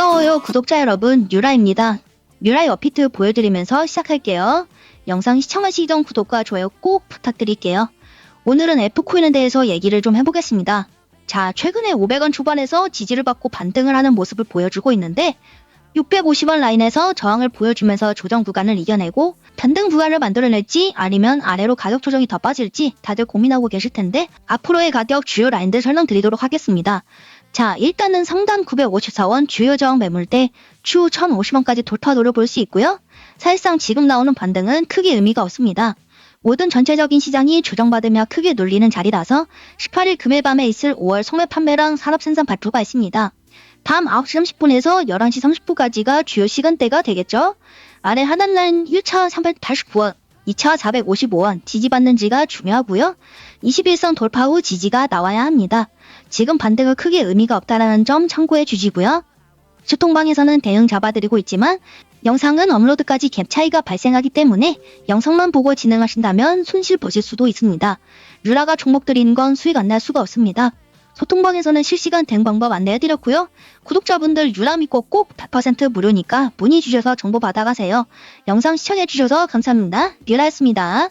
반가워요 구독자 여러분 유라입니다. 유라의 어피트 보여드리면서 시작할게요. 영상 시청하시기 전 구독과 좋아요 꼭 부탁드릴게요. 오늘은 F코인에 대해서 얘기를 좀 해보겠습니다. 자, 최근에 500원 초반에서 지지를 받고 반등을 하는 모습을 보여주고 있는데 650원 라인에서 저항을 보여주면서 조정 구간을 이겨내고 반등 구간을 만들어낼지 아니면 아래로 가격 조정이 더 빠질지 다들 고민하고 계실 텐데 앞으로의 가격 주요 라인들 설명드리도록 하겠습니다. 자, 일단은 상단 954원 주요 저항 매물대 추후 1050원까지 돌파 노려볼 수 있고요. 사실상 지금 나오는 반등은 크게 의미가 없습니다. 모든 전체적인 시장이 조정받으며 크게 눌리는 자리라서 18일 금일 밤에 있을 5월 소매 판매랑 산업생산 발표가 있습니다. 다음 9시 30분에서 11시 30분까지가 주요 시간대가 되겠죠. 아래 하단 라인 1차 389원, 2차 455원 지지받는지가 중요하고요. 21선 돌파 후 지지가 나와야 합니다. 지금 반등은 크게 의미가 없다라는 점 참고해 주시고요. 수통방에서는 대응 잡아드리고 있지만 영상은 업로드까지 갭 차이가 발생하기 때문에 영상만 보고 진행하신다면 손실 보실 수도 있습니다. 루라가 종목 드리는 건 수익 안 날 수가 없습니다. 소통방에서는 실시간 대응 방법 안내해드렸고요. 구독자분들 유라 믿고 꼭100% 무료니까 문의 주셔서 정보 받아가세요. 영상 시청해주셔서 감사합니다. 유라였습니다.